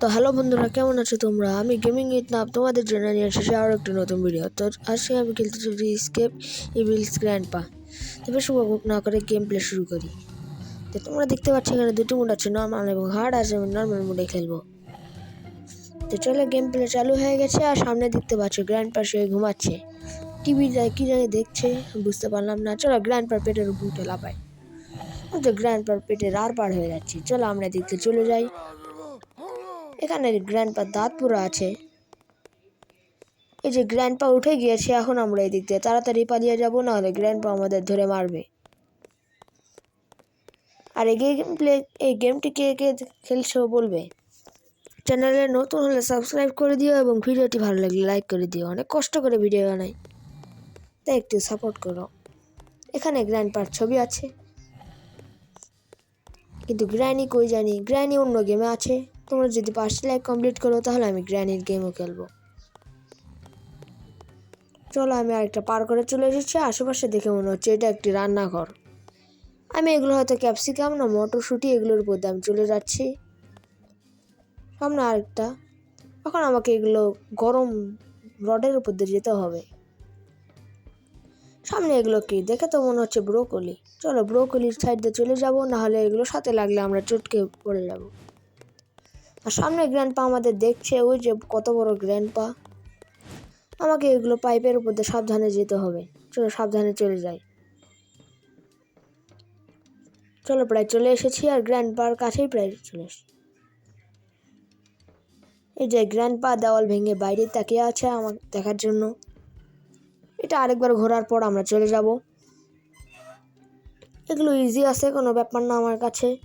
তো হ্যালো বন্ধুরা, কেমন আছো তোমরা? আমি গেমিং ইতনাব তোমাদের জন্য নিয়ে এসেছি আরও একটি নতুন ভিডিও তো আজকে আমি খেলতে চলেছি স্কেপ ইভিলস গ্র্যান্ড পা তো বেশি উপভোগ না করে গেম প্লে শুরু করি। তো তোমরা দেখতে পাচ্ছ এখানে দুটো মুড আছে নর্মাল এবং হার্ড আছে আমি নর্মাল মুডে খেলব। তো চলো গেম প্লে চালু হয়ে গেছে, আর সামনে দেখতে পাচ্ছ গ্র্যান্ড পা শুয়ে ঘুমাচ্ছে। টিভি কি জানি দেখছে, বুঝতে পারলাম না। চলো গ্র্যান্ড পার পেটের উপর লাপাই তো গ্র্যান্ড পার পেটের আর পার হয়ে যাচ্ছে। চলো আমরা দেখতে চলে যাই। এখানে গ্র্যান্ড পা দাঁত পুরো আছে। এই যে গ্র্যান্ড পা উঠে গিয়েছে, এখন আমরা এই দিক দিয়ে তাড়াতাড়ি পালিয়ে যাব গ্র্যান্ড পা আমাদের ধরে মারবে। আর এই গেম প্লে এই গেমটি কে কে খেলছো বলবে। চ্যানেলে নতুন হলে সাবস্ক্রাইব করে দিও এবং ভিডিওটি ভালো লাগলে লাইক করে দিও। অনেক কষ্ট করে ভিডিও বানাই। তাই একটু সাপোর্ট করো। এখানে গ্র্যান্ড পার ছবি আছে। কিন্তু গ্র্যানি কই জানি? গ্র্যানি অন্য গেমে আছে। তোমরা যদি পাঁচটি লাইক, কমপ্লিট করো, তাহলে আমি গ্র্যানির গেমও খেলব। চলো, আমি আরেকটা পার করে চলে এসেছি। আশেপাশে দেখে মনে হচ্ছে এটা একটি রান্নাঘর। আমি এগুলো হয়তো ক্যাপসিকাম না মটরশুঁটি, এগুলোর উপর দিয়ে আমি চলে যাচ্ছি। সামনে আরেকটা। এখন আমাকে এগুলো গরম রডের উপর দিয়ে যেতে হবে। সামনে এগুলো কি? দেখে তো মনে হচ্ছে ব্রোকলি। চলো, ব্রোকলির সাইড দিয়ে চলে যাব, নাহলে এগুলো সাথে লাগলে আমরা চটকে পড়ে যাব। আর সামনে গ্র্যান্ড পা আমাদের দেখছে, ওই যে কত বড় গ্র্যান্ড পা আমাকে এগুলো পাইপের উপর দিয়ে সাবধানে যেতে হবে। চলো সাবধানে চলে যাই। চলো প্রায় চলে এসেছি আর গ্র্যান্ড পার কাছেই প্রায় চলে এসেছি। এই যে গ্র্যান্ড পা দেওয়াল ভেঙে বাইরে তাকিয়ে আছে আমার দেখার জন্য। এটা আরেকবার ঘোরার পর আমরা চলে যাব। এগুলো ইজি আছে, কোনো ব্যাপার না আমার কাছে।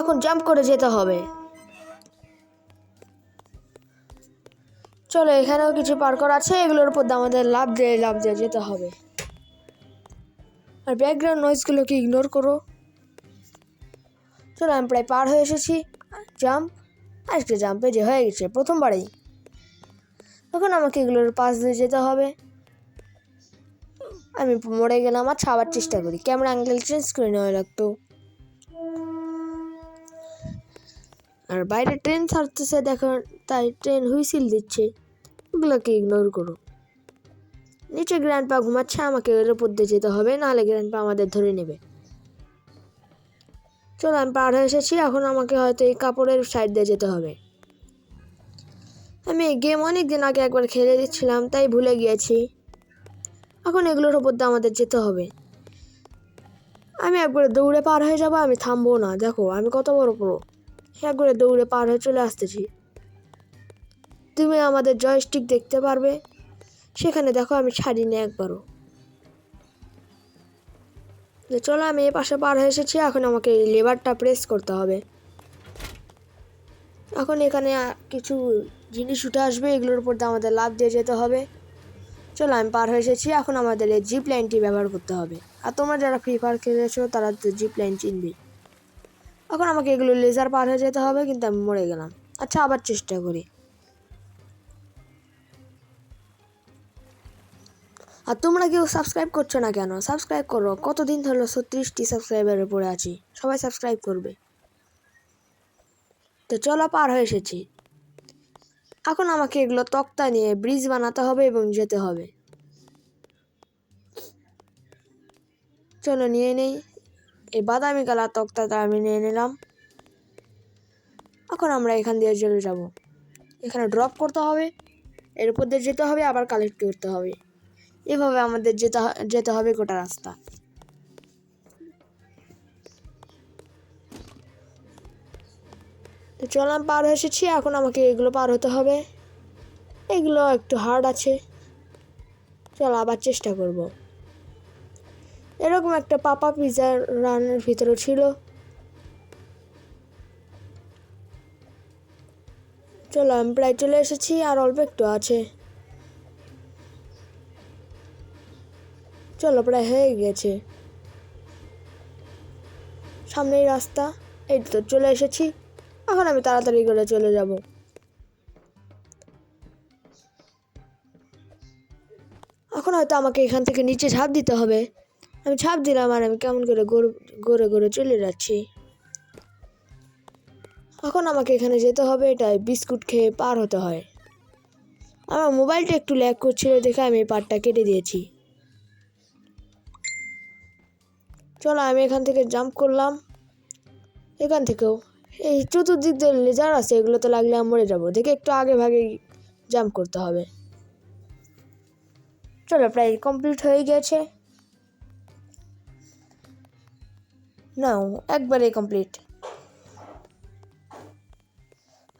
এখন জাম্প করে যেতে হবে। চলো, এখানেও কিছু পার্কর আছে, এগুলোর উপর আমাদের লাভ দিয়ে লাভ দিয়ে যেতে হবে। আর ব্যাকগ্রাউন্ড নয়েজগুলোকে ইগনোর করো? চলো, আমি প্রায় পার হয়ে এসেছি। জাম্প আজকে জাম্পে যে হয়ে গেছে, প্রথমবারেই। এখন আমাকে এগুলোর পাশ দিয়ে যেতে হবে। আমি মরে গেলাম আচ্ছা আবার চেষ্টা করি। ক্যামেরা অ্যাঙ্গেল চেঞ্জ করে নেওয়া লাগতো। আর বাইরে ট্রেন ছাড়তেছে, দেখো, তাই ট্রেন হুইসিল দিচ্ছে। ওগুলোকে ইগনোর করো। নিচে গ্র্যান্ড পা ঘুমাচ্ছে, আমাকে এর উপর দিয়ে যেতে হবে, নাহলে গ্র্যান্ড পা আমাদের ধরে নেবে। চলো, আমি পার হয়ে এসেছি, এখন আমাকে হয়তো এই কাপড়ের সাইড দিয়ে যেতে হবে। আমি এই গেম অনেক দিন আগে একবার খেলে দিচ্ছিলাম, তাই ভুলে গিয়েছি। এখন এগুলোর উপর দিয়ে আমাদের যেতে হবে। আমি একবার দৌড়ে পার হয়ে যাব, আমি থামবো না, দেখো, আমি কত বড় পুরো একবারে দৌড়ে পার হয়ে চলে আসতেছি। তুমি আমাদের জয়স্টিক দেখতে পারবে। সেখানে দেখো আমি ছাড়িনি একবারও। চলো আমি এ পাশে পার হয়ে এসেছি, এখন আমাকে এই লেবারটা প্রেস করতে হবে। এখন এখানে কিছু জিনিস উঠে আসবে, এগুলোর উপর দিয়ে আমাদের লাভ দিয়ে যেতে হবে। চলো আমি পার হয়ে এসেছি, এখন আমাদের এই জিপ লাইনটি ব্যবহার করতে হবে। আর তোমরা যারা ফ্রি ফায়ার খেলেছো, তারা তো জিপ লাইন চিনবে। এখন আমাকে এগুলো লেজার পার হয়ে যেতে হবে, কিন্তু আমি মরে গেলাম। আচ্ছা আবার চেষ্টা করি। আর তোমরা কেউ সাবস্ক্রাইব করছ না কেন? সাবস্ক্রাইব করো। কতদিন ধরো ছত্রিশটি সাবস্ক্রাইবারের উপরে আছি? সবাই সাবস্ক্রাইব করবে। তো চলো, পার হয়ে এসেছি। এখন আমাকে এগুলো তক্তা নিয়ে ব্রিজ বানাতে হবে এবং যেতে হবে। চলো, নিয়ে নেই। এই বাদামি কালার তক্তাটা আমি নিয়ে নিলাম। এখন আমরা এখান দিয়ে চলে যাব। এখানে ড্রপ করতে হবে। এর উপর দিয়ে যেতে হবে, আবার কালেক্ট করতে হবে। এভাবে আমাদের যেতে যেতে হবে গোটা রাস্তা। তো চল আমি পার হয়ে এসেছি। এখন আমাকে এগুলো পার হতে হবে। এগুলো একটু হার্ড আছে। চল আবার চেষ্টা করব। এরকম একটা পাপা পিজার রানের ভিতরে ছিল। চলো, আমি প্রায় চলে এসেছি আর অল্প একটু আছে। চলো, প্রায় হয়ে গেছে। সামনেই রাস্তা, এই তো চলে এসেছি। এখন আমি তাড়াতাড়ি করে চলে যাব। এখন হয়তো আমাকে এখান থেকে নিচে ঝাঁপ দিতে হবে। আমি ছাপ দিলাম আর আমি কেমন করে গড়ে গড়ে গড়ে চলে যাচ্ছি। এখন আমাকে এখানে যেতে হবে, এটাই বিস্কুট খেয়ে পার হতে হয়। আমার মোবাইলটা একটু ল্যাগ করছিল দেখে আমি এই পারটা কেটে দিয়েছি। চলো, আমি এখান থেকে জাম্প করলাম। এখান থেকেও। এই চতুর্দিক দিয়ে লেজার আছে এগুলো তো লাগলে আমি মরে যাব। দেখে একটু আগে ভাগে জাম্প করতে হবে। চলো, প্রায় কমপ্লিট হয়ে গেছে। নাও, একবারে কমপ্লিট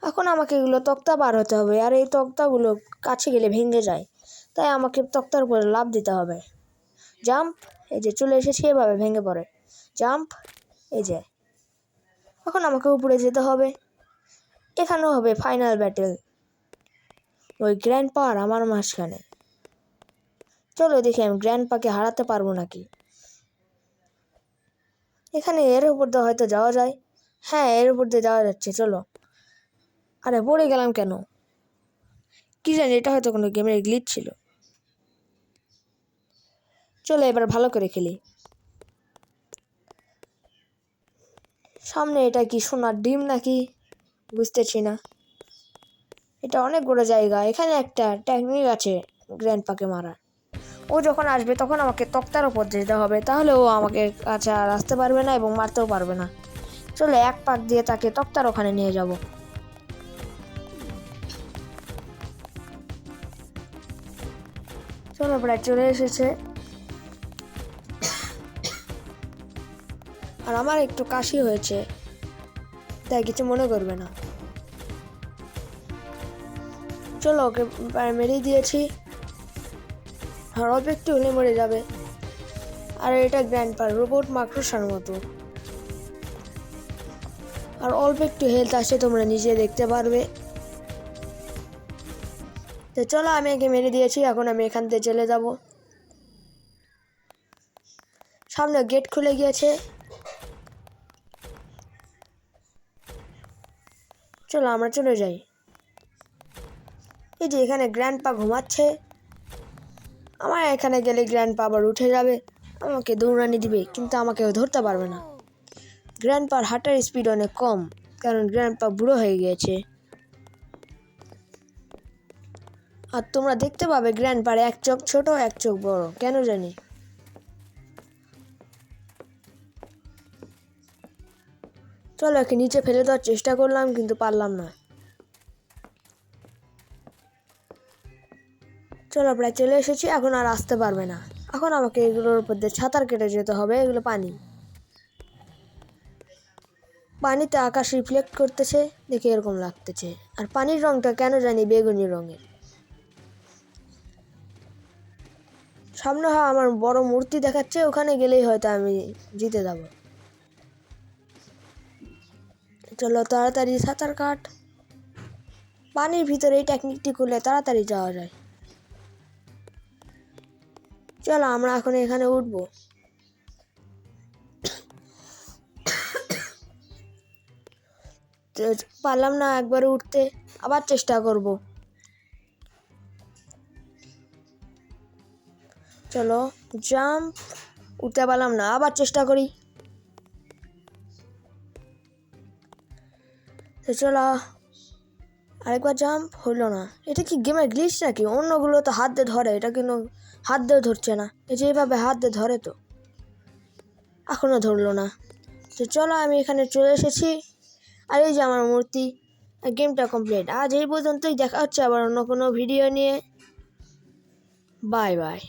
এখন আমাকে এগুলো তক্তা বার হতে হবে, আর এই তক্তাগুলো কাছে গেলে ভেঙে যায়, তাই আমাকে তক্তার উপরে লাভ দিতে হবে। জাম্প, এই যে চলে এসেছি, এভাবে ভেঙে পড়ে। জাম্প, এই যে। এখন আমাকে উপরে যেতে হবে। এখানেও হবে ফাইনাল ব্যাটেল ওই গ্র্যান্ড পাওয়ার আমার মাঝখানে। চলো দেখি আমি গ্র্যান্ড পাকে হারাতে পারব নাকি। এখানে এর উপর দিয়ে হয়তো যাওয়া যায়। হ্যাঁ এর উপর দিয়ে যাওয়া যাচ্ছে, চলো। আরে, পড়ে গেলাম কেন? কি জানি, এটা হয়তো কোনো গেমের গ্লিচ ছিল। চলো, এবার ভালো করে খেলি। সামনে এটা কি, সোনার ডিম নাকি? বুঝতেছি না। এটা অনেক বড় জায়গা। এখানে একটা টেকনিক আছে গ্র্যান্ড পাকে মারার। ও যখন আসবে তখন আমাকে তক্তার উপর যেতে হবে। তাহলে ও আমাকে কাছে আর আসতে পারবে না এবং মারতেও পারবে না। চলো এক পাক দিয়ে তাকে তক্তার ওখানে নিয়ে যাব। চলো প্রায় চলে এসেছে। আর আমার একটু কাশি হয়েছে, তাই কিছু মনে করবে না। চলো ওকে মেরেই দিয়েছি। আর অল্প একটু হলে মরে যাবে। আর এটা গ্র্যান্ড পার রোবট মাকড়সার মতো। আর অল্প একটু হেলথ আসে, তোমরা নিজে দেখতে পারবে। তো চলো, আমি একে মেরে দিয়েছি, এখন আমি এখান থেকে চলে যাব। সামনে গেট খুলে গিয়েছে। চলো, আমরা চলে যাই। এই যে এখানে গ্র্যান্ড পা ঘুমাচ্ছে। আমার এখানে গেলে গ্র্যান্ড পা আবার উঠে যাবে। আমাকে দৌড়ানি দিবে, কিন্তু আমাকে ধরতে পারবে না। গ্র্যান্ড পার হাঁটার স্পিড অনেক কম, কারণ গ্র্যান্ড পা বুড়ো হয়ে গিয়েছে। আর তোমরা দেখতে পাবে গ্র্যান্ড পার এক চোখ ছোট, এক চোখ বড়, কেন জানি? চলো একে নিচে ফেলে দেওয়ার চেষ্টা করলাম, কিন্তু পারলাম না। চলো প্রায় চলে এসেছি, এখন আর আসতে পারবে না। এখন আমাকে এগুলোর উপর দিয়ে ছাতার কেটে যেতে হবে, এগুলো পানি। পানিতে আকাশ রিফ্লেক্ট করতেছে, দেখে এরকম লাগতেছে। আর পানির রংটা কেন জানি বেগুনি রঙের। সামনে হয় আমার বড় মূর্তি দেখাচ্ছে, ওখানে গেলেই হয়তো আমি জিতে যাব। চলো তাড়াতাড়ি সাঁতার কাট। পানির ভিতরে এই টেকনিকটি করলে তাড়াতাড়ি যাওয়া যায়। চলো আমরা এখন এখানে উঠবো। পারলাম না একবার উঠতে, আবার চেষ্টা করব। চলো জাম্প উঠতে পারলাম না, আবার চেষ্টা করি। চলো, আরেকবার জাম্প হলো না। এটা কি গেমের গ্লিচ নাকি? অন্যগুলো তো হাত দিয়ে ধরে, এটা কিন্তু হাত দিয়ে ধরছে না। এই যে এইভাবে হাত দিয়ে ধরে তো। এখনও ধরলো না। তো চলো আমি এখানে চলে এসেছি। আর এই যে আমার মূর্তি গেমটা কমপ্লিট আজ এই পর্যন্তই। দেখা হচ্ছে আবার অন্য কোনো ভিডিও নিয়ে। Bye bye